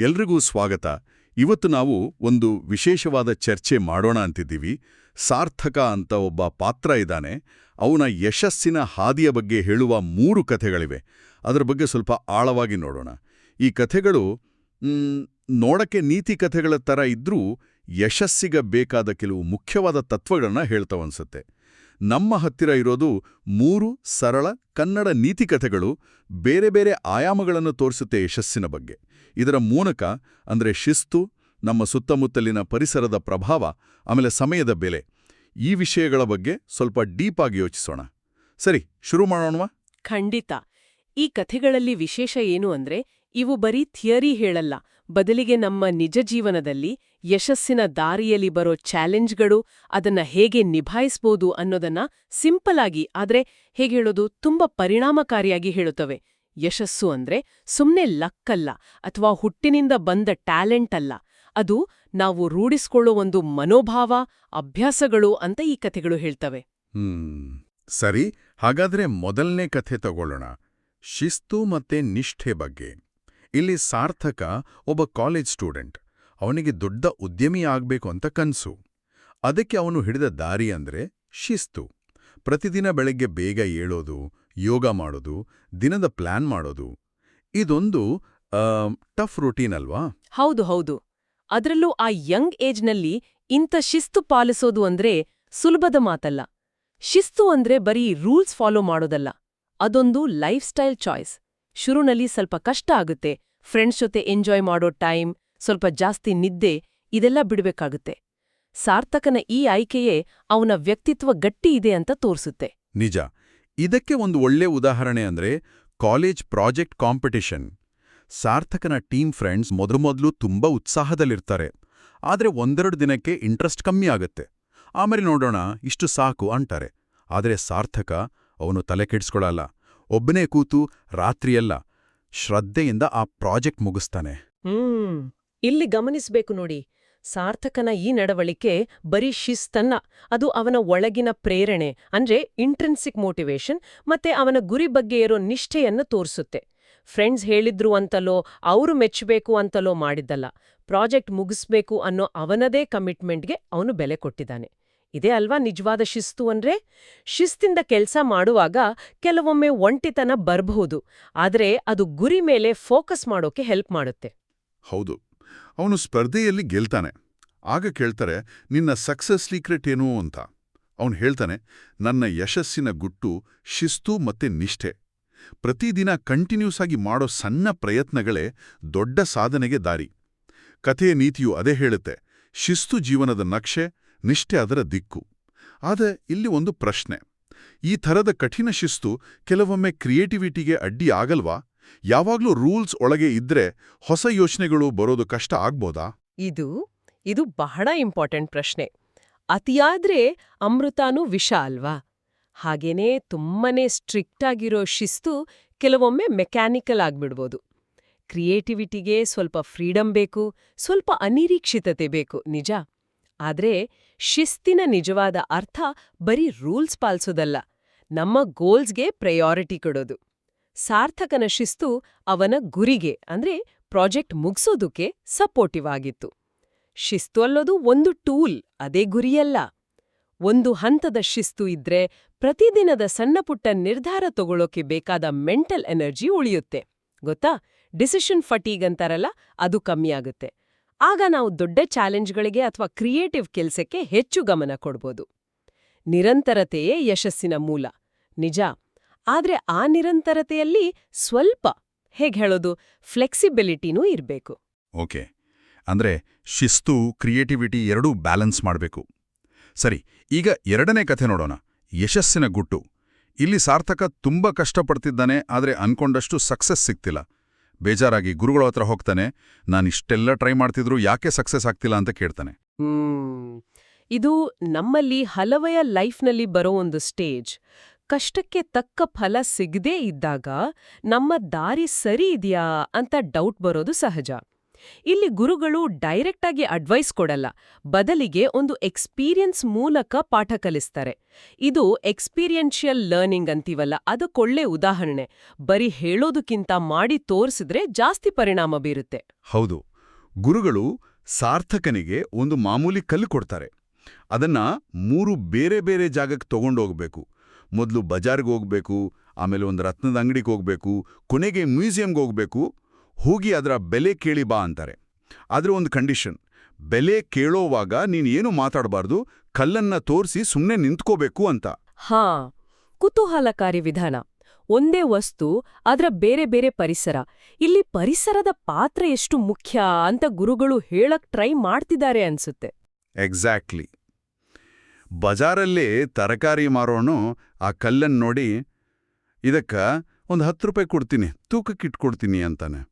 ಎಲ್ರಿಗೂ ಸ್ವಾಗತ. ಇವತ್ತು ನಾವು ಒಂದು ವಿಶೇಷವಾದ ಚರ್ಚೆ ಮಾಡೋಣ ಅಂತಿದ್ದೀವಿ. ಸಾರ್ಥಕ ಅಂತ ಒಬ್ಬ ಪಾತ್ರ ಇದ್ದಾನೆ. ಅವನ ಯಶಸ್ಸಿನ ಹಾದಿಯ ಬಗ್ಗೆ ಹೇಳುವ ಮೂರು ಕಥೆಗಳಿವೆ. ಅದರ ಬಗ್ಗೆ ಸ್ವಲ್ಪ ಆಳವಾಗಿ ನೋಡೋಣ. ಈ ಕಥೆಗಳು ನೋಡಕ್ಕೆ ನೀತಿ ಕಥೆಗಳ ಥರ ಇದ್ದರೂ ಯಶಸ್ಸಿಗೆ ಬೇಕಾದ ಕೆಲವು ಮುಖ್ಯವಾದ ತತ್ವಗಳನ್ನ ಹೇಳ್ತಾವನ್ಸತ್ತೆ. ನಮ್ಮ ಹತ್ತಿರ ಇರೋದು ಮೂರು ಸರಳ ಕನ್ನಡ ನೀತಿಕಥೆಗಳು ಬೇರೆ ಬೇರೆ ಆಯಾಮಗಳನ್ನು ತೋರಿಸುತ್ತೆ ಯಶಸ್ಸಿನ ಬಗ್ಗೆ. ಇದರ ಮೂಲಕ ಅಂದ್ರೆ ಶಿಸ್ತು, ನಮ್ಮ ಸುತ್ತಮುತ್ತಲಿನ ಪರಿಸರದ ಪ್ರಭಾವ, ಆಮೇಲೆ ಸಮಯದ ಬೆಲೆ ಈ ವಿಷಯಗಳ ಬಗ್ಗೆ ಸ್ವಲ್ಪ ಡೀಪ್ ಆಗಿ ಯೋಚಿಸೋಣ. ಸರಿ, ಶುರು ಮಾಡೋಣವಾ? ಖಂಡಿತ. ಈ ಕಥೆಗಳಲ್ಲಿ ವಿಶೇಷ ಏನು ಅಂದ್ರೆ ಇವು ಬರೀ ಥಿಯರಿ ಹೇಳಲ್ಲ ಬದಲಿಗೆ ನಮ್ಮ ನಿಜ ಜೀವನದಲ್ಲಿ ಯಶಸ್ಸಿನ ದಾರಿಯಲ್ಲಿ ಬರೋ ಚಾಲೆಂಜ್ಗಳು ಅದನ್ನ ಹೇಗೆ ನಿಭಾಯಿಸ್ಬೋದು ಅನ್ನೋದನ್ನ ಸಿಂಪಲ್ ಆಗಿ, ಆದ್ರೆ ಹೇಗೆ ಹೇಳೋದು ತುಂಬಾ ಪರಿಣಾಮಕಾರಿಯಾಗಿ ಹೇಳುತ್ತವೆ. ಯಶಸ್ಸು ಅಂದ್ರೆ ಸುಮ್ನೆ ಲಕ್ಕಲ್ಲ ಅಥವಾ ಹುಟ್ಟಿನಿಂದ ಬಂದ ಟ್ಯಾಲೆಂಟ್ ಅಲ್ಲ. ಅದು ನಾವು ರೂಢಿಸ್ಕೊಳ್ಳೋ ಒಂದು ಮನೋಭಾವ, ಅಭ್ಯಾಸಗಳು ಅಂತ ಈ ಕಥೆಗಳು ಹೇಳ್ತವೆ. ಸರಿ. ಹಾಗಾದ್ರೆ ಮೊದಲನೇ ಕಥೆ ತಗೊಳ್ಳೋಣ. ಶಿಸ್ತು ಮತ್ತೆ ನಿಷ್ಠೆ ಬಗ್ಗೆ. ಇಲ್ಲಿ ಸಾರ್ಥಕ ಒಬ್ಬ ಕಾಲೇಜ್ ಸ್ಟೂಡೆಂಟ್. ಅವನಿಗೆ ದೊಡ್ಡ ಉದ್ಯಮಿ ಆಗಬೇಕು ಅಂತ ಕನಸು. ಅದಕ್ಕೆ ಅವನು ಹಿಡಿದ ದಾರಿ ಅಂದ್ರೆ ಶಿಸ್ತು. ಪ್ರತಿದಿನ ಬೆಳಗ್ಗೆ ಬೇಗ ಏಳೋದು, ಯೋಗ ಮಾಡೋದು, ದಿನದ ಪ್ಲಾನ್ ಮಾಡೋದು. ಇದೊಂದು ಟಫ್ ರೂಟೀನ್ ಅಲ್ವಾ? ಹೌದು ಹೌದು. ಅದರಲ್ಲೂ ಆ ಯಂಗ್ ಏಜ್ನಲ್ಲಿ ಇಂಥ ಶಿಸ್ತು ಪಾಲಿಸೋದು ಅಂದ್ರೆ ಸುಲಭದ ಮಾತಲ್ಲ. ಶಿಸ್ತು ಅಂದ್ರೆ ಬರೀ ರೂಲ್ಸ್ ಫಾಲೋ ಮಾಡೋದಲ್ಲ. ಅದೊಂದು ಲೈಫ್ ಸ್ಟೈಲ್ ಚಾಯ್ಸ್. ಶುರುನಲ್ಲಿ ಸ್ವಲ್ಪ ಕಷ್ಟ ಆಗುತ್ತೆ. ಫ್ರೆಂಡ್ಸ್ ಜೊತೆ ಎಂಜಾಯ್ ಮಾಡೋ ಟೈಮ್ ಸ್ವಲ್ಪ ಜಾಸ್ತಿ ನಿದ್ದೆ, ಇದೆಲ್ಲ ಬಿಡಬೇಕಾಗುತ್ತೆ. ಸಾರ್ಥಕನ ಈ ಆಯ್ಕೆಯೇ ಅವನ ವ್ಯಕ್ತಿತ್ವ ಗಟ್ಟಿ ಇದೆ ಅಂತ ತೋರಿಸುತ್ತೆ. ನಿಜ. ಇದಕ್ಕೆ ಒಂದು ಒಳ್ಳೆ ಉದಾಹರಣೆ ಅಂದ್ರೆ ಕಾಲೇಜ್ ಪ್ರಾಜೆಕ್ಟ್ ಕಾಂಪಿಟಿಷನ್ ಸಾರ್ಥಕನ ಟೀಮ್ ಫ್ರೆಂಡ್ಸ್ ಮೊದಲು ತುಂಬಾ ಉತ್ಸಾಹದಲ್ಲಿರ್ತಾರೆ. ಆದ್ರೆ ಒಂದೆರಡು ದಿನಕ್ಕೆ ಇಂಟ್ರೆಸ್ಟ್ ಕಮ್ಮಿ ಆಗುತ್ತೆ. ಆಮೇಲೆ ನೋಡೋಣ ಇಷ್ಟು ಸಾಕು ಅಂತಾರೆ. ಆದರೆ ಸಾರ್ಥಕ ಅವನು ತಲೆ ಕೆಡಿಸ್ಕೊಳಲ್ಲ. ಒಬ್ಬನೇ ಕೂತು ರಾತ್ರಿಯೆಲ್ಲ ಶ್ರದ್ಧೆಯಿಂದ ಆ ಪ್ರಾಜೆಕ್ಟ್ ಮುಗಿಸ್ತಾನೆ. ಹ್ಮ್, ಇಲ್ಲಿ ಗಮನಿಸ್ಬೇಕು ನೋಡಿ. ಸಾರ್ಥಕನ ಈ ನಡವಳಿಕೆ ಬರೀ ಶಿಸ್ತನ್ನ, ಅದು ಅವನ ಒಳಗಿನ ಪ್ರೇರಣೆ, ಅಂದ್ರೆ ಇಂಟ್ರೆನ್ಸಿಕ್ ಮೋಟಿವೇಶನ್ ಮತ್ತೆ ಅವನ ಗುರಿ ಬಗ್ಗೆ ಇರೋ ನಿಷ್ಠೆಯನ್ನು ತೋರಿಸುತ್ತೆ. ಫ್ರೆಂಡ್ಸ್ ಹೇಳಿದ್ರು ಅಂತಲೋ, ಅವರು ಮೆಚ್ಚಬೇಕು ಅಂತಲೋ ಮಾಡಿದ್ದಲ್ಲ. ಪ್ರಾಜೆಕ್ಟ್ ಮುಗಿಸ್ಬೇಕು ಅನ್ನೋ ಅವನದೇ ಕಮಿಟ್ಮೆಂಟ್ಗೆ ಅವನು ಬೆಲೆ ಕೊಟ್ಟಿದ್ದಾನೆ. ಇದೇ ಅಲ್ವಾ ನಿಜವಾದ ಶಿಸ್ತು ಅಂದ್ರೆ? ಶಿಸ್ತಿಂದ ಕೆಲಸ ಮಾಡುವಾಗ ಕೆಲವೊಮ್ಮೆ ಒಂಟಿತನ ಬರಬಹುದು, ಆದರೆ ಅದು ಗುರಿ ಮೇಲೆ ಫೋಕಸ್ ಮಾಡೋಕೆ ಹೆಲ್ಪ್ ಮಾಡುತ್ತೆ. ಹೌದು. ಅವನು ಸ್ಪರ್ಧೆಯಲ್ಲಿ ಗೆಲ್ತಾನೆ. ಆಗ ಕೇಳ್ತಾರೆ, ನಿನ್ನ ಸಕ್ಸಸ್ ಸೀಕ್ರೆಟ್ ಏನು? ಅಂತ. ಅವನು ಹೇಳ್ತಾನೆ, ನನ್ನ ಯಶಸ್ಸಿನ ಗುಟ್ಟು, ಶಿಸ್ತು ಮತ್ತೆ ನಿಷ್ಠೆ. ಪ್ರತಿದಿನ ಕಂಟಿನ್ಯೂಸ್ ಆಗಿ ಮಾಡೋ ಸಣ್ಣ ಪ್ರಯತ್ನಗಳೇ ದೊಡ್ಡ ಸಾಧನೆಗೆ ದಾರಿ. ಕಥೆಯ ನೀತಿಯು ಅದೇ ಹೇಳುತ್ತೆ, ಶಿಸ್ತು ಜೀವನದ ನಕ್ಷೆ ನಿಷ್ಠೆ ಅದರ ದಿಕ್ಕು. ಆದರೆ ಇಲ್ಲಿ ಒಂದು ಪ್ರಶ್ನೆ. ಈ ಥರದ ಕಠಿಣ ಶಿಸ್ತು ಕೆಲವೊಮ್ಮೆ ಕ್ರಿಯೇಟಿವಿಟಿಗೆ ಅಡ್ಡಿ ಆಗಲ್ವಾ? ಯಾವಾಗ್ಲೂ ರೂಲ್ಸ್ ಒಳಗೆ ಇದ್ರೆ ಹೊಸ ಯೋಚನೆಗಳು ಬರೋದು ಕಷ್ಟ ಆಗ್ಬೋದಾ? ಇದು ಇದು ಬಹಳ ಇಂಪಾರ್ಟೆಂಟ್ ಪ್ರಶ್ನೆ. ಅತಿಯಾದ್ರೆ ಅಮೃತಾನೂ ವಿಷ ಅಲ್ವಾ? ಹಾಗೇನೇ ತುಂಬನೇ ಸ್ಟ್ರಿಕ್ಟ್ ಆಗಿರೋ ಶಿಸ್ತು ಕೆಲವೊಮ್ಮೆ ಮೆಕ್ಯಾನಿಕಲ್ ಆಗ್ಬಿಡ್ಬೋದು. ಕ್ರಿಯೇಟಿವಿಟಿಗೆ ಸ್ವಲ್ಪ ಫ್ರೀಡಮ್ ಬೇಕು, ಸ್ವಲ್ಪ ಅನಿರೀಕ್ಷಿತತೆ ಬೇಕು, ನಿಜ? ಆದ್ರೆ ಶಿಸ್ತಿನ ನಿಜವಾದ ಅರ್ಥ ಬರೀ ರೂಲ್ಸ್ ಪಾಲ್ಸೋದಲ್ಲ, ನಮ್ಮ ಗೋಲ್ಸ್ಗೆ ಪ್ರಯಾರಿಟಿ ಕೊಡೋದು. ಸಾರ್ಥಕನ ಶಿಸ್ತು ಅವನ ಗುರಿಗೆ, ಅಂದ್ರೆ ಪ್ರಾಜೆಕ್ಟ್ ಮುಗಿಸೋದಕ್ಕೆ ಸಪೋರ್ಟಿವ್ ಆಗಿತ್ತು. ಶಿಸ್ತು ಅಲ್ಲೋದು ಒಂದು ಟೂಲ್, ಅದೇ ಗುರಿಯಲ್ಲ. ಒಂದು ಹಂತದ ಶಿಸ್ತು ಇದ್ರೆ ಪ್ರತಿದಿನದ ಸಣ್ಣಪುಟ್ಟ ನಿರ್ಧಾರ ತಗೊಳ್ಳೋಕೆ ಬೇಕಾದ ಮೆಂಟಲ್ ಎನರ್ಜಿ ಉಳಿಯುತ್ತೆ. ಗೊತ್ತಾ? ಡಿಸಿಷನ್ ಫಟೀಗ್ ಅಂತಾರಲ್ಲ, ಅದು ಕಮ್ಮಿ ಆಗುತ್ತೆ. ಆಗ ನಾವು ದೊಡ್ಡ ಚಾಲೆಂಜ್ಗಳಿಗೆ ಅಥವಾ ಕ್ರಿಯೇಟಿವ್ ಕೆಲಸಕ್ಕೆ ಹೆಚ್ಚು ಗಮನ ಕೊಡ್ಬೋದು. ನಿರಂತರತೆಯೇ ಯಶಸ್ಸಿನ ಮೂಲ. ನಿಜ. ಆದ್ರೆ ಆ ನಿರಂತರತೆಯಲ್ಲಿ ಸ್ವಲ್ಪ, ಹೇಗ್ ಹೇಳೋದು, ಫ್ಲೆಕ್ಸಿಬಿಲಿಟಿನೂ ಇರಬೇಕು. ಓಕೆ. ಅಂದ್ರೆ ಶಿಸ್ತು, ಕ್ರಿಯೇಟಿವಿಟಿ ಎರಡೂ ಬ್ಯಾಲೆನ್ಸ್ ಮಾಡಬೇಕು. ಸರಿ, ಈಗ ಎರಡನೇ ಕಥೆ ನೋಡೋಣ. ಯಶಸ್ಸಿನ ಗುಟ್ಟು. ಇಲ್ಲಿ ಸಾರ್ಥಕ ತುಂಬಾ ಕಷ್ಟಪಡ್ತಿದ್ದಾನೆ, ಆದರೆ ಅನ್ಕೊಂಡಷ್ಟು ಸಕ್ಸಸ್ ಸಿಗ್ತಿಲ್ಲ. ಬೇಜಾರಾಗಿ ಗುರುಗಳ ಹತ್ರ ಹೋಗ್ತಾನೆ ನಾನಿಷ್ಟೆಲ್ಲ ಟ್ರೈ ಮಾಡ್ತಿದ್ರು ಯಾಕೆ ಸಕ್ಸಸ್ ಆಗ್ತಿಲ್ಲ ಅಂತ ಕೇಳ್ತಾನೆ. ಇದು ನಮ್ಮಲ್ಲಿ ಹಲವೆಯ ಲೈಫ್ನಲ್ಲಿ ಬರೋ ಒಂದು ಸ್ಟೇಜ್ ಕಷ್ಟಕ್ಕೆ ತಕ್ಕ ಫಲ ಸಿಗದೇ ಇದ್ದಾಗ ನಮ್ಮ ದಾರಿ ಸರಿ ಇದೆಯಾ ಅಂತ ಡೌಟ್ ಬರೋದು ಸಹಜ. ಇಲ್ಲಿ ಗುರುಗಳು ಡೈರೆಕ್ಟ್ ಆಗಿ ಅಡ್ವೈಸ್ ಕೊಡಲ್ಲ. ಬದಲಿಗೆ ಒಂದು ಎಕ್ಸ್ಪೀರಿಯನ್ಸ್ ಮೂಲಕ ಪಾಠ ಕಲಿಸ್ತಾರೆ. ಇದು ಎಕ್ಸ್ಪೀರಿಯನ್ಷಿಯಲ್ ಲರ್ನಿಂಗ್ ಅಂತೀವಲ್ಲ ಅದಕ್ಕೊಳ್ಳೆ ಉದಾಹರಣೆ. ಬರೀ ಹೇಳೋದಕ್ಕಿಂತ ಮಾಡಿ ತೋರಿಸಿದ್ರೆ ಜಾಸ್ತಿ ಪರಿಣಾಮ ಬೀರುತ್ತೆ. ಹೌದು. ಗುರುಗಳು ಸಾರ್ಥಕನಿಗೆ ಒಂದು ಮಾಮೂಲಿ ಕಲ್ಲು ಕೊಡ್ತಾರೆ. ಅದನ್ನ ಮೂರು ಬೇರೆ ಬೇರೆ ಜಾಗಕ್ಕೆ ತಗೊಂಡೋಗ್ಬೇಕು ಮೊದಲು ಬಜಾರ್ಗೆ ಹೋಗ್ಬೇಕು, ಆಮೇಲೆ ಒಂದು ರತ್ನದ ಅಂಗಡಿಗೆ ಹೋಗ್ಬೇಕು, ಕೊನೆಗೆ ಮ್ಯೂಸಿಯಂಗೆ ಹೋಗ್ಬೇಕು. ಹೋಗಿ ಅದರ ಬೆಲೆ ಕೇಳಿ ಬಾ ಅಂತಾರೆ. ಆದರೆ ಒಂದು ಕಂಡೀಷನ್ ಬೆಲೆ ಕೇಳೋವಾಗ ನೀನು ಏನು ಮಾತಾಡಬಾರ್ದು ಕಲ್ಲನ್ನ ತೋರಿಸಿ ಸುಮ್ಮನೆ ನಿಂತ್ಕೋಬೇಕು ಅಂತ. ಹಾ ಕುತೂಹಲಕಾರಿ ವಿಧಾನ. ಒಂದೇ ವಸ್ತು ಅದರ ಬೇರೆ ಬೇರೆ ಪರಿಸರ. ಇಲ್ಲಿ ಪರಿಸರದ ಪಾತ್ರ ಎಷ್ಟು ಮುಖ್ಯ ಅಂತ ಗುರುಗಳು ಹೇಳಕ್ ಟ್ರೈ ಮಾಡ್ತಿದ್ದಾರೆ ಅನ್ಸುತ್ತೆ. ಎಕ್ಸಾಕ್ಟ್ಲಿ ಬಜಾರಲ್ಲೇ ತರಕಾರಿ ಮಾರೋನು ಆ ಕಲ್ಲನ್ನು ನೋಡಿ ಇದಕ್ಕ ಒಂದು ಹತ್ತು ರೂಪಾಯಿ ಕೊಡ್ತೀನಿ ತೂಕಕ್ಕಿಟ್ಕೊಡ್ತೀನಿ ಅಂತಾನೆ.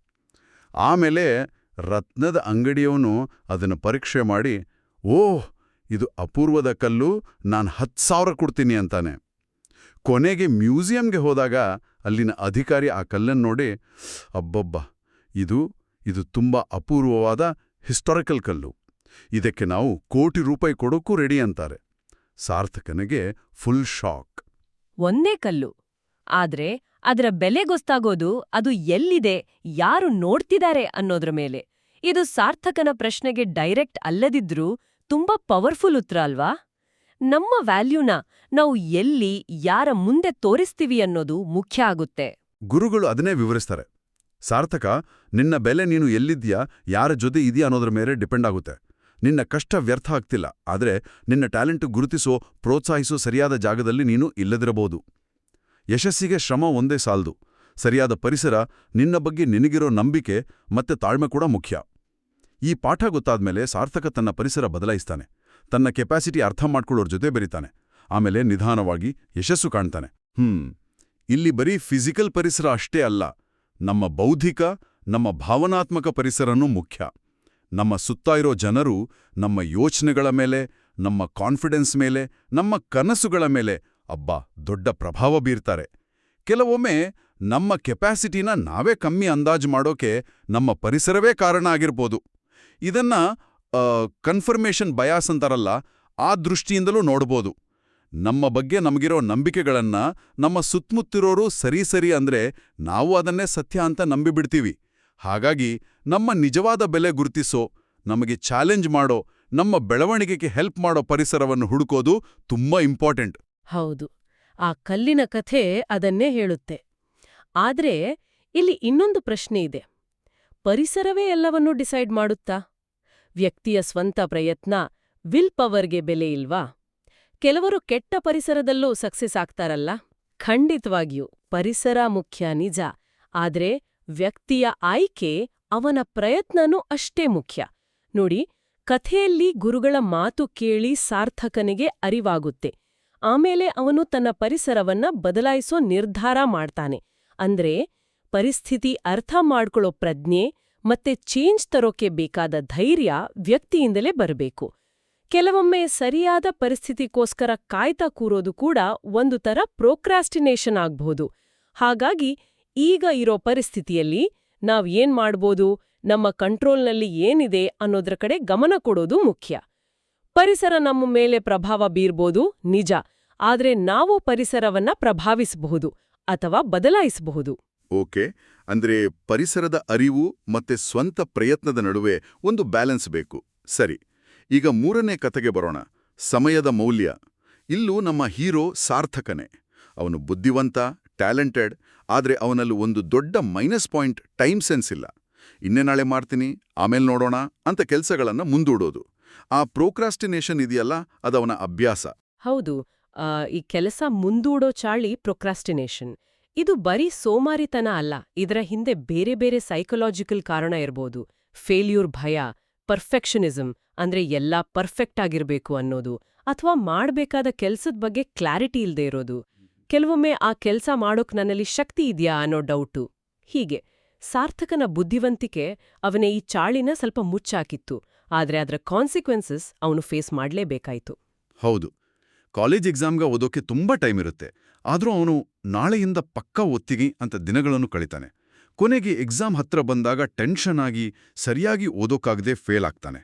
ಆಮೇಲೆ ರತ್ನದ ಅಂಗಡಿಯವನು ಅದನ್ನು ಪರೀಕ್ಷೆ ಮಾಡಿ, ಓಹ್, ಇದು ಅಪೂರ್ವದ ಕಲ್ಲು, ನಾನು ಹತ್ತು ಸಾವಿರ ಕೊಡ್ತೀನಿ ಅಂತಾನೆ. ಕೊನೆಗೆ ಮ್ಯೂಸಿಯಂಗೆ ಹೋದಾಗ ಅಲ್ಲಿನ ಅಧಿಕಾರಿ ಆ ಕಲ್ಲನ್ನು ನೋಡಿ, ಅಬ್ಬಬ್ಬ, ಇದು ಇದು ತುಂಬ ಅಪೂರ್ವವಾದ ಹಿಸ್ಟಾರಿಕಲ್ ಕಲ್ಲು. ಇದಕ್ಕೆ ನಾವು ಕೋಟಿ ರೂಪಾಯಿ ಕೊಡೋಕ್ಕೂ ರೆಡಿ ಅಂತಾರೆ. ಸಾರ್ಥಕನಿಗೆ ಫುಲ್ ಶಾಕ್. ಒಂದೇ ಕಲ್ಲು. ಆದ್ರೆ ಅದರ ಬೆಲೆ ಗೊತ್ತಾಗೋದು ಅದು ಎಲ್ಲಿದೆ, ಯಾರು ನೋಡ್ತಿದ್ದಾರೆ ಅನ್ನೋದ್ರ ಮೇಲೆ. ಇದು ಸಾರ್ಥಕನ ಪ್ರಶ್ನೆಗೆ ಡೈರೆಕ್ಟ್ ಅಲ್ಲದಿದ್ರೂ ತುಂಬಾ ಪವರ್ಫುಲ್ ಉತ್ತರ ಅಲ್ವಾ? ನಮ್ಮ ವ್ಯಾಲ್ಯೂನ ನಾವು ಎಲ್ಲಿ, ಯಾರ ಮುಂದೆ ತೋರಿಸ್ತೀವಿ ಅನ್ನೋದು ಮುಖ್ಯ ಆಗುತ್ತೆ. ಗುರುಗಳು ಅದನ್ನೇ ವಿವರಿಸ್ತಾರೆ. ಸಾರ್ಥಕ, ನಿನ್ನ ಬೆಲೆ ನೀನು ಎಲ್ಲಿದ್ಯಾ ಯಾರ ಜೊತೆ ಇದೆಯಾ ಅನ್ನೋದ್ರ ಮೇಲೆ ಡಿಪೆಂಡ್ ಆಗುತ್ತೆ. ನಿನ್ನ ಕಷ್ಟ ವ್ಯರ್ಥ ಆಗ್ತಿಲ್ಲ, ಆದರೆ ನಿನ್ನ ಟ್ಯಾಲೆಂಟ್ ಗುರುತಿಸೋ, ಪ್ರೋತ್ಸಾಹಿಸೋ ಸರಿಯಾದ ಜಾಗದಲ್ಲಿ ನೀನು ಇಲ್ಲದಿರಬಹುದು. ಯಶಸ್ಸಿಗೆ ಶ್ರಮ ಒಂದೇ ಸಾಲದು. ಸರಿಯಾದ ಪರಿಸರ, ನಿನ್ನ ಬಗ್ಗೆ ನಿನಗಿರೋ ನಂಬಿಕೆ ಮತ್ತೆ ತಾಳ್ಮೆ ಕೂಡ ಮುಖ್ಯ. ಈ ಪಾಠ ಗೊತ್ತಾದ್ಮೇಲೆ ಸಾರ್ಥಕ ತನ್ನ ಪರಿಸರ ಬದಲಾಯಿಸ್ತಾನೆ. ತನ್ನ ಕೆಪಾಸಿಟಿ ಅರ್ಥ ಮಾಡ್ಕೊಳ್ಳೋರ್ ಜೊತೆ ಬೆರಿತಾನೆ. ಆಮೇಲೆ ನಿಧಾನವಾಗಿ ಯಶಸ್ಸು ಕಾಣ್ತಾನೆ. ಹ್ಮ್, ಇಲ್ಲಿ ಬರೀ ಫಿಸಿಕಲ್ ಪರಿಸರ ಅಷ್ಟೇ ಅಲ್ಲ, ನಮ್ಮ ಬೌದ್ಧಿಕ, ನಮ್ಮ ಭಾವನಾತ್ಮಕ ಪರಿಸರನೂ ಮುಖ್ಯ. ನಮ್ಮ ಸುತ್ತ ಇರೋ ಜನರು ನಮ್ಮ ಯೋಚನೆಗಳ ಮೇಲೆ, ನಮ್ಮ ಕಾನ್ಫಿಡೆನ್ಸ್ ಮೇಲೆ, ನಮ್ಮ ಕನಸುಗಳ ಮೇಲೆ ಅಬ್ಬಾ, ದೊಡ್ಡ ಪ್ರಭಾವ ಬೀರ್ತಾರೆ. ಕೆಲವೊಮ್ಮೆ ನಮ್ಮ ಕೆಪಾಸಿಟಿನ ನಾವೇ ಕಮ್ಮಿ ಅಂದಾಜು ಮಾಡೋಕೆ ನಮ್ಮ ಪರಿಸರವೇ ಕಾರಣ ಆಗಿರ್ಬೋದು. ಇದನ್ನ ಕನ್ಫರ್ಮೇಷನ್ ಬಯಾಸ್ ಅಂತಾರಲ್ಲ, ಆ ದೃಷ್ಟಿಯಿಂದಲೂ ನೋಡ್ಬೋದು. ನಮ್ಮ ಬಗ್ಗೆ ನಮಗಿರೋ ನಂಬಿಕೆಗಳನ್ನ ನಮ್ಮ ಸುತ್ತಮುತ್ತಿರೋರು ಸರಿ ಸರಿ ಅಂದ್ರೆ ನಾವು ಅದನ್ನೇ ಸತ್ಯ ಅಂತ ನಂಬಿಬಿಡ್ತೀವಿ. ಹಾಗಾಗಿ ನಮ್ಮ ನಿಜವಾದ ಬೆಲೆ ಗುರುತಿಸೋ, ನಮಗೆ ಚಾಲೆಂಜ್ ಮಾಡೋ, ನಮ್ಮ ಬೆಳವಣಿಗೆಗೆ ಹೆಲ್ಪ್ ಮಾಡೋ ಪರಿಸರವನ್ನು ಹುಡುಕೋದು ತುಂಬಾ ಇಂಪಾರ್ಟೆಂಟ್ ಹೌದು, ಆ ಕಲ್ಲಿನ ಕಥೆ ಅದನ್ನೇ ಹೇಳುತ್ತೆ. ಆದ್ರೆ ಇಲ್ಲಿ ಇನ್ನೊಂದು ಪ್ರಶ್ನೆ ಇದೆ. ಪರಿಸರವೇ ಎಲ್ಲವನ್ನೂ ಡಿಸೈಡ್ ಮಾಡುತ್ತಾ? ವ್ಯಕ್ತಿಯ ಸ್ವಂತ ಪ್ರಯತ್ನ ವಿಲ್ ಪವರ್ಗೆ ಬೆಲೆ ಇಲ್ವಾ? ಕೆಲವರು ಕೆಟ್ಟ ಪರಿಸರದಲ್ಲೂ ಸಕ್ಸೆಸ್ ಆಗ್ತಾರಲ್ಲ? ಖಂಡಿತವಾಗಿಯೂ ಪರಿಸರ ಮುಖ್ಯ ನಿಜ, ಆದ್ರೆ ವ್ಯಕ್ತಿಯ ಆಯ್ಕೆ ಅವನ ಪ್ರಯತ್ನನೂ ಅಷ್ಟೇ ಮುಖ್ಯ. ನೋಡಿ, ಕಥೆಯಲ್ಲಿ ಗುರುಗಳ ಮಾತು ಕೇಳಿ ಸಾರ್ಥಕನಿಗೆ ಅರಿವಾಗುತ್ತೆ. ಆಮೇಲೆ ಅವನು ತನ್ನ ಪರಿಸರವನ್ನ ಬದಲಾಯಿಸೋ ನಿರ್ಧಾರ ಮಾಡ್ತಾನೆ. ಅಂದ್ರೆ ಪರಿಸ್ಥಿತಿ ಅರ್ಥ ಮಾಡ್ಕೊಳ್ಳೋ ಪ್ರಜ್ಞೆ ಮತ್ತೆ ಚೇಂಜ್ ತರೋಕೆ ಬೇಕಾದ ಧೈರ್ಯ ವ್ಯಕ್ತಿಯಿಂದಲೇ ಬರಬೇಕು. ಕೆಲವೊಮ್ಮೆ ಸರಿಯಾದ ಪರಿಸ್ಥಿತಿಗೋಸ್ಕರ ಕಾಯ್ತಾ ಕೂರೋದು ಕೂಡ ಒಂದು ತರ ಪ್ರೋಕ್ರಾಸ್ಟಿನೇಷನ್ ಆಗ್ಬಹುದು ಹಾಗಾಗಿ ಈಗ ಇರೋ ಪರಿಸ್ಥಿತಿಯಲ್ಲಿ ನಾವ್ ಏನ್ ಮಾಡ್ಬೋದು, ನಮ್ಮ ಕಂಟ್ರೋಲ್ನಲ್ಲಿ ಏನಿದೆ ಅನ್ನೋದ್ರ ಕಡೆ ಗಮನ ಕೊಡೋದು ಮುಖ್ಯ. ಪರಿಸರ ನಮ್ಮ ಮೇಲೆ ಪ್ರಭಾವ ಬೀರ್ಬೋದು, ನಿಜ. ಆದ್ರೆ ನಾವು ಪರಿಸರವನ್ನ ಪ್ರಭಾವಿಸಬಹುದು ಅಥವಾ ಬದಲಾಯಿಸಬಹುದು. ಓಕೆ. ಅಂದ್ರೆ ಪರಿಸರದ ಅರಿವು ಮತ್ತೆ ಸ್ವಂತ ಪ್ರಯತ್ನದ ನಡುವೆ ಒಂದು ಬ್ಯಾಲೆನ್ಸ್ ಬೇಕು. ಸರಿ. ಈಗ ಮೂರನೇ ಕತೆಗೆ ಬರೋಣ. ಸಮಯದ ಮೌಲ್ಯ. ಇಲ್ಲೂ ನಮ್ಮ ಹೀರೋ ಸಾರ್ಥಕನೇ. ಅವನು ಬುದ್ಧಿವಂತ, ಟ್ಯಾಲೆಂಟೆಡ್, ಆದರೆ ಅವನಲ್ಲಿ ಒಂದು ದೊಡ್ಡ ಮೈನಸ್ ಪಾಯಿಂಟ್ ಟೈಮ್ ಸೆನ್ಸ್ ಇಲ್ಲ. ಇನ್ನೇ ನಾಳೆ ಮಾಡ್ತೀನಿ? ಆಮೇಲೆ ನೋಡೋಣ ಅಂತ ಕೆಲಸಗಳನ್ನು ಮುಂದೂಡೋದು. ಆ ಪ್ರೋಕ್ರಾಸ್ಟಿನೇಷನ್ ಇದೆಯಲ್ಲ, ಅದವನ ಅಭ್ಯಾಸ. ಹೌದು. ಈ ಕೆಲಸ ಮುಂದೂಡೋ ಚಾಳಿ ಪ್ರೊಕ್ರಾಸ್ಟಿನೇಷನ್. ಇದು ಬರೀ ಸೋಮಾರಿತನ ಅಲ್ಲ, ಇದರ ಹಿಂದೆ ಬೇರೆ ಬೇರೆ ಸೈಕಲಾಜಿಕಲ್ ಕಾರಣ ಇರ್ಬೋದು. ಫೇಲ್ಯೂರ್ ಭಯ ಪರ್ಫೆಕ್ಷನಿಸಮ್ ಅಂದ್ರೆ ಎಲ್ಲ ಪರ್ಫೆಕ್ಟ್ ಆಗಿರ್ಬೇಕು ಅನ್ನೋದು, ಅಥವಾ ಮಾಡಬೇಕಾದ ಕೆಲಸದ ಬಗ್ಗೆ ಕ್ಲಾರಿಟಿ ಇಲ್ಲದೆ ಇರೋದು. ಕೆಲವೊಮ್ಮೆ ಆ ಕೆಲಸ ಮಾಡೋಕ್ ನನ್ನಲ್ಲಿ ಶಕ್ತಿ ಇದ್ಯಾ ಅನ್ನೋ ಡೌಟು. ಹೀಗೆ, ಸಾರ್ಥಕನ ಬುದ್ಧಿವಂತಿಕೆ ಅವನೇ ಈ ಚಾಳಿನ ಸ್ವಲ್ಪ ಮುಚ್ಚಾಕಿತ್ತು. ಆದ್ರೆ ಅದರ ಕಾನ್ಸಿಕ್ವೆನ್ಸಸ್ ಅವನು ಫೇಸ್ ಮಾಡಲೇಬೇಕಾಯಿತು. ಹೌದು. ಕಾಲೇಜ್ ಎಕ್ಸಾಮ್ಗೆ ಓದೋಕೆ ತುಂಬಾ ಟೈಮ್ ಇರುತ್ತೆ. ಆದ್ರೂ ಅವನು ನಾಳೆಯಿಂದ ಪಕ್ಕ ಒತ್ತಿಗೆ ಅಂತ ದಿನಗಳನ್ನು ಕಳಿತಾನೆ. ಕೊನೆಗೆ ಎಕ್ಸಾಮ್ ಹತ್ರ ಬಂದಾಗ ಟೆನ್ಷನ್ ಆಗಿ ಸರಿಯಾಗಿ ಓದೋಕ್ಕಾಗದೆ ಫೇಲ್ ಆಗ್ತಾನೆ.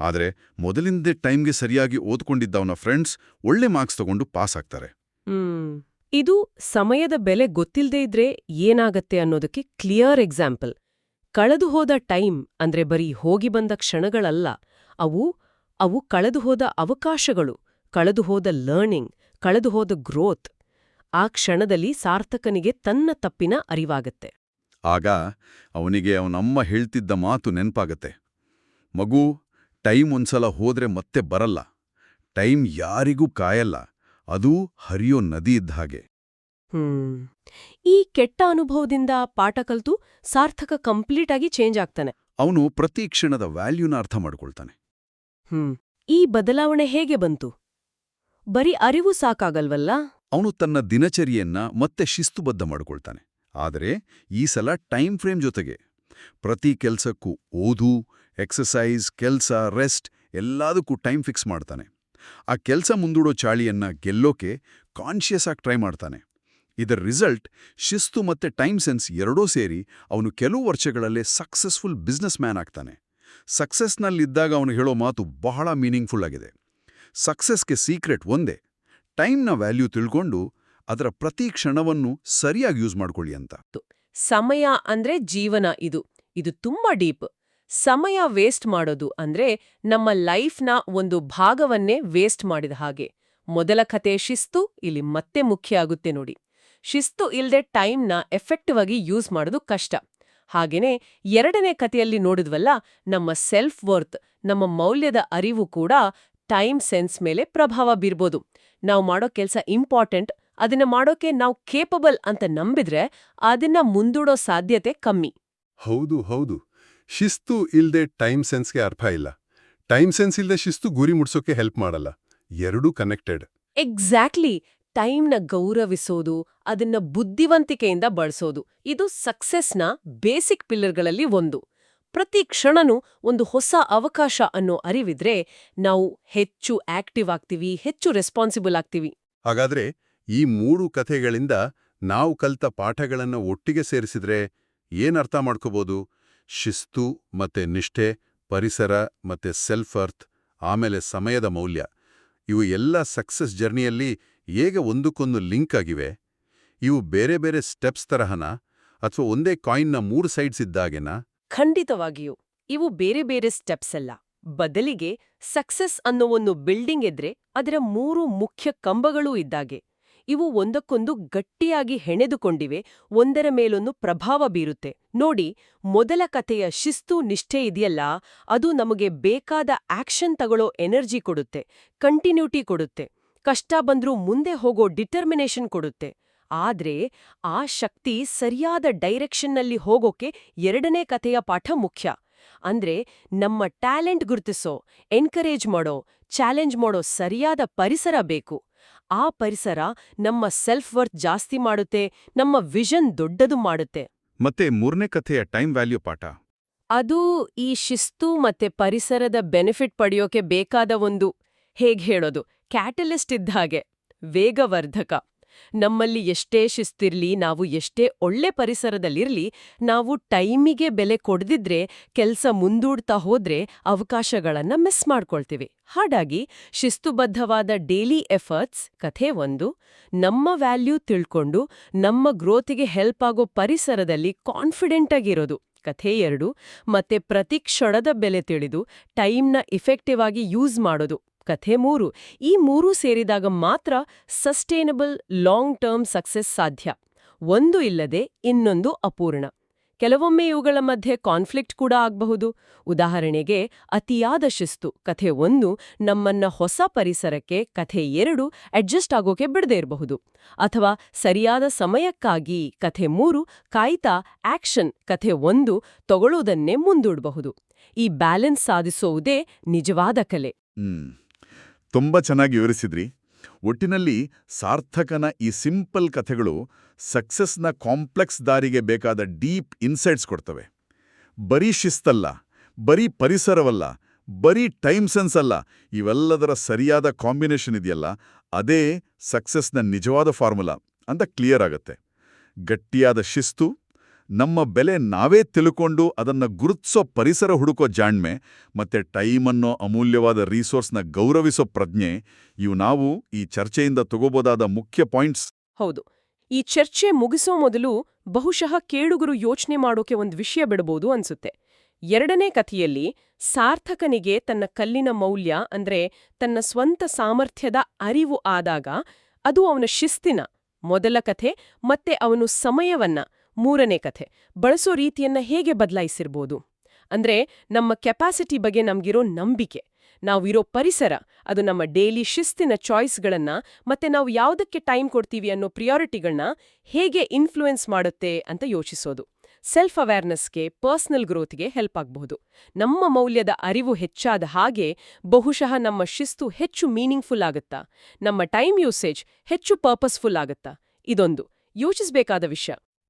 ಆದರೆ ಮೊದಲಿಂದೇ ಟೈಮ್ಗೆ ಸರಿಯಾಗಿ ಓದ್ಕೊಂಡಿದ್ದ ಅವನ ಫ್ರೆಂಡ್ಸ್ ಒಳ್ಳೆ ಮಾರ್ಕ್ಸ್ ತಗೊಂಡು ಪಾಸ್ ಆಗ್ತಾರೆ. ಇದು ಸಮಯದ ಬೆಲೆ ಗೊತ್ತಿಲ್ಲದೇ ಇದ್ರೆ ಏನಾಗತ್ತೆ ಅನ್ನೋದಕ್ಕೆ ಕ್ಲಿಯರ್ ಎಕ್ಸಾಂಪಲ್ ಕಳೆದು ಹೋದ ಟೈಮ್ ಅಂದ್ರೆ ಬರೀ ಹೋಗಿ ಬಂದ ಕ್ಷಣಗಳಲ್ಲ, ಅವು ಅವು ಕಳೆದು ಹೋದ ಅವಕಾಶಗಳು ಕಳೆದು ಹೋದ ಲರ್ನಿಂಗ್ ಕಳೆದು ಹೋದ ಗ್ರೋತ್ ಆ ಕ್ಷಣದಲ್ಲಿ ಸಾರ್ಥಕನಿಗೆ ತನ್ನ ತಪ್ಪಿನ ಅರಿವಾಗತ್ತೆ. ಆಗ ಅವನಿಗೆ ಅವನಮ್ಮ ಹೇಳ್ತಿದ್ದ ಮಾತು ನೆನ್ಪಾಗತ್ತೆ. ಮಗು, ಟೈಮ್ ಒಂದ್ಸಲ ಹೋದ್ರೆ ಮತ್ತೆ ಬರಲ್ಲ. ಟೈಮ್ ಯಾರಿಗೂ ಕಾಯಲ್ಲ. ಅದು ಹರಿಯೋ ನದಿ ಇದ್ದ ಹಾಗೆ. ಹ್ಮ್. ಈ ಕೆಟ್ಟ ಅನುಭವದಿಂದ ಪಾಠ ಕಲ್ತು ಸಾರ್ಥಕ ಕಂಪ್ಲೀಟ್ ಆಗಿ ಚೇಂಜ್ ಆಗ್ತಾನೆ. ಅವನು ಪ್ರತಿ ಕ್ಷಣದ ವ್ಯಾಲ್ಯೂನ ಅರ್ಥ ಮಾಡ್ಕೊಳ್ತಾನೆ. ಹ್ಮ್. ಈ ಬದಲಾವಣೆ ಹೇಗೆ ಬಂತು? ಬರೀ ಅರಿವು ಸಾಕಾಗಲ್ವಲ್ಲ? ಅವನು ತನ್ನ ದಿನಚರಿಯನ್ನ ಮತ್ತೆ ಶಿಸ್ತುಬದ್ಧ ಮಾಡ್ಕೊಳ್ತಾನೆ. ಆದರೆ ಈ ಸಲ ಟೈಮ್ ಫ್ರೇಮ್ ಜೊತೆಗೆ ಪ್ರತಿ ಕೆಲಸಕ್ಕೂ ಓದು ಎಕ್ಸಸೈಸ್ ಕೆಲಸ ರೆಸ್ಟ್ ಎಲ್ಲದಕ್ಕೂ ಟೈಮ್ ಫಿಕ್ಸ್ ಮಾಡ್ತಾನೆ. ಆ ಕೆಲಸ ಮುಂದೂಡೋ ಚಾಳಿಯನ್ನ ಗೆಲ್ಲೋಕೆ ಕಾನ್ಷಿಯಸ್ ಆಗಿ ಟ್ರೈ ಮಾಡ್ತಾನೆ. ಇದರ ರಿಸಲ್ಟ್ ಶಿಸ್ತು ಮತ್ತೆ ಟೈಮ್ ಸೆನ್ಸ್ ಎರಡೂ ಸೇರಿ ಅವನು ಕೆಲವು ವರ್ಷಗಳಲ್ಲೇ ಸಕ್ಸಸ್ಫುಲ್ ಬಿಸ್ನೆಸ್ ಮ್ಯಾನ್ ಆಗ್ತಾನೆ. ಸಕ್ಸಸ್ನಲ್ಲಿದ್ದಾಗ ಅವನು ಹೇಳೋ ಮಾತು ಬಹಳ ಮೀನಿಂಗ್ಫುಲ್ ಆಗಿದೆ. ಸಕ್ಸಸ್ಗೆ ಸೀಕ್ರೆಟ್ ಒಂದೇ, ಟೈಮ್ನ ವ್ಯಾಲ್ಯೂ ತಿಳ್ಕೊಂಡು ಅದರ ಪ್ರತಿ ಕ್ಷಣವನ್ನು ಸರಿಯಾಗಿ ಯೂಸ್ ಮಾಡ್ಕೊಳ್ಳಿ ಅಂತ. ಸಮಯ ಅಂದ್ರೆ ಜೀವನ ಇದು. ಇದು ತುಂಬಾ ಡೀಪ್. ಸಮಯ ವೇಸ್ಟ್ ಮಾಡೋದು ಅಂದ್ರೆ ನಮ್ಮ ಲೈಫ್ನ ಒಂದು ಭಾಗವನ್ನೇ ವೇಸ್ಟ್ ಮಾಡಿದ ಹಾಗೆ. ಮೊದಲ ಕತೆ ಶಿಸ್ತು, ಇಲ್ಲಿ ಮತ್ತೆ ಮುಖ್ಯ ಆಗುತ್ತೆ ನೋಡಿ. ಶಿಸ್ತು ಇಲ್ದೆ ಟೈಮ್ನ ಎಫೆಕ್ಟಿವ್ ಆಗಿ ಯೂಸ್ ಮಾಡೋದು ಕಷ್ಟ. ಹಾಗೇನೆ ಎರಡನೇ ಕಥೆಯಲ್ಲಿ ನೋಡಿದ್ವಲ್ಲ ನಮ್ಮ ಸೆಲ್ಫ್ ವರ್ತ್ ನಮ್ಮ ಮೌಲ್ಯದ ಅರಿವು ಕೂಡ ಟೈಮ್ ಸೆನ್ಸ್ ಮೇಲೆ ಪ್ರಭಾವ ಬೀರ್ಬೋದು. ನಾವು ಮಾಡೋ ಕೆಲಸ ಇಂಪಾರ್ಟೆಂಟ್ ಅದನ್ನ ಮಾಡೋಕೆ ನಾವು ಕೇಪಬಲ್ ಅಂತ ನಂಬಿದ್ರೆ ಅದನ್ನ ಮುಂದೂಡೋ ಸಾಧ್ಯತೆ ಕಮ್ಮಿ. ಹೌದು ಹೌದು. ಶಿಸ್ತು ಇಲ್ದೆ ಟೈಮ್ ಸೆನ್ಸ್ಗೆ ಅರ್ಥ ಇಲ್ಲ. ಟೈಮ್ ಸೆನ್ಸ್ ಇಲ್ದೆ ಶಿಸ್ತು ಗುರಿ ಮುಡ್ಸೋಕೆ ಹೆಲ್ಪ್ ಮಾಡಲ್ಲ. ಎರಡೂ ಕನೆಕ್ಟೆಡ್. ಎಕ್ಸಾಕ್ಟ್ಲಿ. ಟೈಮ್ನ ಗೌರವಿಸೋದು, ಅದನ್ನ ಬುದ್ಧಿವಂತಿಕೆಯಿಂದ ಬಳಸೋದು. ಇದು ಸಕ್ಸಸ್ನ ಬೇಸಿಕ್ ಪಿಲ್ಲರ್ಗಳಲ್ಲಿ ಒಂದು. ಪ್ರತಿ ಕ್ಷಣನೂ ಒಂದು ಹೊಸ ಅವಕಾಶ ಅನ್ನೋ ಅರಿವಿದ್ರೆ ನಾವು ಹೆಚ್ಚು ಆಕ್ಟಿವ್ ಆಗ್ತೀವಿ, ಹೆಚ್ಚು ರೆಸ್ಪಾನ್ಸಿಬಲ್ ಆಗ್ತೀವಿ. ಹಾಗಾದ್ರೆ ಈ ಮೂರು ಕಥೆಗಳಿಂದ ನಾವು ಕಲ್ತ ಪಾಠಗಳನ್ನು ಒಟ್ಟಿಗೆ ಸೇರಿಸಿದ್ರೆ ಏನರ್ಥ ಮಾಡ್ಕೋಬೋದು? ಶಿಸ್ತು ಮತ್ತೆ ನಿಷ್ಠೆ, ಪರಿಸರ ಮತ್ತೆ ಸೆಲ್ಫ್ ಅರ್ಥ್ ಆಮೇಲೆ ಸಮಯದ ಮೌಲ್ಯ. ಇವು ಎಲ್ಲ ಸಕ್ಸಸ್ ಜರ್ನಿಯಲ್ಲಿ ಹೇಗೆ ಒಂದಕ್ಕೊಂದು ಲಿಂಕ್ ಆಗಿವೆ? ಇವು ಬೇರೆ ಬೇರೆ ಸ್ಟೆಪ್ಸ್ ತರಹನ ಅಥವಾ ಒಂದೇ ಕಾಯಿನ್ನ ಮೂರು ಸೈಡ್ಸ್ ಇದ್ದಾಗೆನಾ? ಖಂಡಿತವಾಗಿಯೂ. ಇವು ಬೇರೆ ಬೇರೆ ಸ್ಟೆಪ್ಸ್ ಅಲ್ಲ. ಬದಲಿಗೆ ಸಕ್ಸಸ್ ಅನ್ನೋ ಒಂದು ಬಿಲ್ಡಿಂಗ್ ಇದ್ರೆ ಅದರ ಮೂರು ಮುಖ್ಯ ಕಂಬಗಳೂ ಇದ್ದಾಗೆ. ಇವು ಒಂದಕ್ಕೊಂದು ಗಟ್ಟಿಯಾಗಿ ಹೆಣೆದುಕೊಂಡಿವೆ, ಒಂದರ ಮೇಲೊಂದು ಪ್ರಭಾವ ಬೀರುತ್ತೆ. ನೋಡಿ, ಮೊದಲ ಕಥೆಯ ಶಿಸ್ತು ನಿಷ್ಠೆ ಇದೆಯಲ್ಲ, ಅದು ನಮಗೆ ಬೇಕಾದ ಆಕ್ಷನ್ ತಗೊಳ್ಳೋ ಎನರ್ಜಿ ಕೊಡುತ್ತೆ, ಕಂಟಿನ್ಯೂಟಿ ಕೊಡುತ್ತೆ. ಕಷ್ಟ ಬಂದ್ರೂ ಮುಂದೆ ಹೋಗೋ ಡಿಟರ್ಮಿನೇಷನ್ ಕೊಡುತ್ತೆ. ಆದ್ರೆ ಆ ಶಕ್ತಿ ಸರಿಯಾದ ಡೈರೆಕ್ಷನ್ನಲ್ಲಿ ಹೋಗೋಕೆ ಎರಡನೇ ಕಥೆಯ ಪಾಠ ಮುಖ್ಯ. ಅಂದ್ರೆ ನಮ್ಮ ಟ್ಯಾಲೆಂಟ್ ಗುರುತಿಸೋ ಎನ್ಕರೇಜ್ ಮಾಡೋ ಚಾಲೆಂಜ್ ಮಾಡೋ ಸರಿಯಾದ ಪರಿಸರ ಬೇಕು. ಆ ಪರಿಸರ ನಮ್ಮ ಸೆಲ್ಫ್ ವರ್ತ್ ಜಾಸ್ತಿ ಮಾಡುತ್ತೆ ನಮ್ಮ ವಿಷನ್ ದೊಡ್ಡದು ಮಾಡುತ್ತೆ. ಮತ್ತೆ ಮೂರನೇ ಕಥೆಯ ಟೈಮ್ ವ್ಯಾಲ್ಯೂ ಪಾಠ. ಅದು ಈ ಶಿಸ್ತು ಮತ್ತೆ ಪರಿಸರದ ಬೆನಿಫಿಟ್ ಪಡೆಯೋಕೆ ಬೇಕಾದ ಒಂದು ಹೇಗ್ ಹೇಳೋದು? ಕ್ಯಾಟಲಿಸ್ಟ್ ಇದ್ದ ಹಾಗೆ, ವೇಗವರ್ಧಕ. ನಮ್ಮಲ್ಲಿ ಎಷ್ಟೇ ಶಿಸ್ತಿರ್ಲಿ, ನಾವು ಎಷ್ಟೇ ಒಳ್ಳೆ ಪರಿಸರದಲ್ಲಿರ್ಲಿ, ನಾವು ಟೈಮಿಗೆ ಬೆಲೆ ಕೊಡದಿದ್ರೆ, ಕೆಲ್ಸ ಮುಂದೂಡ್ತಾ ಹೋದ್ರೆ ಅವಕಾಶಗಳನ್ನ ಮಿಸ್ ಮಾಡ್ಕೊಳ್ತೀವಿ. ಹಾಗಾಗಿ, ಶಿಸ್ತುಬದ್ಧವಾದ ಡೇಲಿ ಎಫರ್ಟ್ಸ್ ಕಥೆ ಒಂದು, ನಮ್ಮ ವ್ಯಾಲ್ಯೂ ತಿಳ್ಕೊಂಡು, ನಮ್ಮ ಗ್ರೋತಿಗೆ ಹೆಲ್ಪ್ ಆಗೋ ಪರಿಸರದಲ್ಲಿ ಕಾನ್ಫಿಡೆಂಟ್ ಆಗಿರೋದು, ಕಥೆ ಎರಡು, ಮತ್ತೆ ಪ್ರತಿ ಕ್ಷಣದ ಬೆಲೆ ತಿಳಿದು ಟೈಮ್ನ ಇಫೆಕ್ಟಿವ್ ಆಗಿ ಯೂಸ್ ಮಾಡೋದು. ಕಥೆ ಮೂರು. ಈ ಮೂರೂ ಸೇರಿದಾಗ ಮಾತ್ರ ಸಸ್ಟೇನಬಲ್ ಲಾಂಗ್ ಟರ್ಮ್ ಸಕ್ಸೆಸ್ ಸಾಧ್ಯ. ಒಂದು ಇಲ್ಲದೆ ಇನ್ನೊಂದು ಅಪೂರ್ಣ. ಕೆಲವೊಮ್ಮೆ ಇವುಗಳ ಮಧ್ಯೆ ಕಾನ್ಫ್ಲಿಕ್ಟ್ ಕೂಡ ಆಗಬಹುದು. ಉದಾಹರಣೆಗೆ, ಅತಿಯಾದ ಶಿಸ್ತು, ಕಥೆ ಒಂದು, ನಮ್ಮನ್ನ ಹೊಸ ಪರಿಸರಕ್ಕೆ, ಕಥೆ ಎರಡು, ಅಡ್ಜಸ್ಟ್ ಆಗೋಕೆ ಬಿಡದೇ ಇರಬಹುದು. ಅಥವಾ ಸರಿಯಾದ ಸಮಯಕ್ಕಾಗಿ ಕಥೆ ಮೂರು, ಕಾಯ್ತಾ, ಆಕ್ಷನ್, ಕಥೆ ಒಂದು ತಗೊಳ್ಳೋದನ್ನೇ ಮುಂದೂಡಬಹುದು. ಈ ಬ್ಯಾಲೆನ್ಸ್ ಸಾಧಿಸೋವುದೇ ನಿಜವಾದ ಕಲೆ. ತುಂಬ ಚೆನ್ನಾಗಿ ವಿವರಿಸಿದ್ರಿ. ಒಟ್ಟಿನಲ್ಲಿ ಸಾರ್ಥಕನ ಈ ಸಿಂಪಲ್ ಕಥೆಗಳು ಸಕ್ಸಸ್ನ ಕಾಂಪ್ಲೆಕ್ಸ್ ದಾರಿಗೆ ಬೇಕಾದ ಡೀಪ್ ಇನ್ಸೈಟ್ಸ್ ಕೊಡ್ತವೆ. ಬರೀ ಶಿಸ್ತಲ್ಲ, ಬರೀ ಪರಿಸರವಲ್ಲ, ಬರೀ ಟೈಮ್ ಸೆನ್ಸ್ ಅಲ್ಲ, ಇವೆಲ್ಲದರ ಸರಿಯಾದ ಕಾಂಬಿನೇಷನ್ ಇದೆಯಲ್ಲ, ಅದೇ ಸಕ್ಸಸ್ನ ನಿಜವಾದ ಫಾರ್ಮುಲಾ ಅಂತ ಕ್ಲಿಯರ್ ಆಗತ್ತೆ. ಗಟ್ಟಿಯಾದ ಶಿಸ್ತು ನಮ್ಮ ಬೆಲೆ ನಾವೇ ತಿಳ್ಕೊಂಡು ಅದನ್ನ ಗುರುತಿಸೋ ಪರಿಸರ ಹುಡುಕೋ ಜಾಣ್ಮೆ, ಮತ್ತೆ ಟೈಮನ್ನೋ ಅಮೂಲ್ಯವಾದ ರಿಸೋರ್ಸ್ನ ಗೌರವಿಸೋ ಪ್ರಜ್ಞೆ, ಇವು ನಾವು ಈ ಚರ್ಚೆಯಿಂದ ತಗೋಬೋದಾದ ಮುಖ್ಯ ಪಾಯಿಂಟ್ಸ್ ಹೌದು. ಈ ಚರ್ಚೆ ಮುಗಿಸೋ ಮೊದಲು ಬಹುಶಃ ಕೇಳುಗರು ಯೋಚನೆ ಮಾಡೋಕೆ ಒಂದು ವಿಷಯ ಬಿಡಬಹುದು ಅನ್ಸುತ್ತೆ. ಎರಡನೇ ಕಥೆಯಲ್ಲಿ ಸಾರ್ಥಕನಿಗೆ ತನ್ನ ಕಲ್ಲಿನ ಮೌಲ್ಯ ಅಂದ್ರೆ ತನ್ನ ಸ್ವಂತ ಸಾಮರ್ಥ್ಯದ ಅರಿವು ಆದಾಗ ಅದು ಅವನ ಶಿಸ್ತಿನ ಮೊದಲ ಕಥೆ ಮತ್ತೆ ಅವನು ಸಮಯವನ್ನ ಮೂರನೇ ಕಥೆ. ಬಳಸೋ ರೀತಿಯನ್ನ ಹೇಗೆ ಬದಲಾಯಿಸಿರ್ಬೋದು? ಅಂದ್ರೆ ನಮ್ಮ ಕೆಪಾಸಿಟಿ ಬಗ್ಗೆ ನಮ್ಗಿರೋ ನಂಬಿಕೆ. ನಾವಿರೋ ಪರಿಸರ, ಅದು ನಮ್ಮ ಡೈಲಿ ಶಿಸ್ತಿನ ಚಾಯ್ಸ್ಗಳನ್ನ ಮತ್ತೆ ನಾವು ಯಾವುದಕ್ಕೆ ಟೈಮ್ ಕೊಡ್ತೀವಿ ಅನ್ನೋ ಪ್ರಿಯಾರಿಟಿಗಳನ್ನ ಹೇಗೆ ಇನ್ಫ್ಲೂಯೆನ್ಸ್ ಮಾಡುತ್ತೆ ಅಂತ ಯೋಚಿಸೋದು. ಸೆಲ್ಫ್ ಅವೇರ್ನೆಸ್ಗೆ ಪರ್ಸನಲ್ ಗ್ರೋತ್ಗೆ ಹೆಲ್ಪ್ ಆಗಬಹುದು. ನಮ್ಮ ಮೌಲ್ಯದ ಅರಿವು ಹೆಚ್ಚಾದ ಹಾಗೆ ಬಹುಶಃ ನಮ್ಮ ಶಿಸ್ತು ಹೆಚ್ಚು ಮೀನಿಂಗ್ಫುಲ್ ಆಗುತ್ತಾ? ನಮ್ಮ ಟೈಮ್ ಯೂಸೇಜ್ ಹೆಚ್ಚು ಪರ್ಪಸ್ಫುಲ್ ಆಗುತ್ತಾ? ಇದೊಂದು. ಯೋಚಿಸಬೇಕಾದ ವಿಷಯ.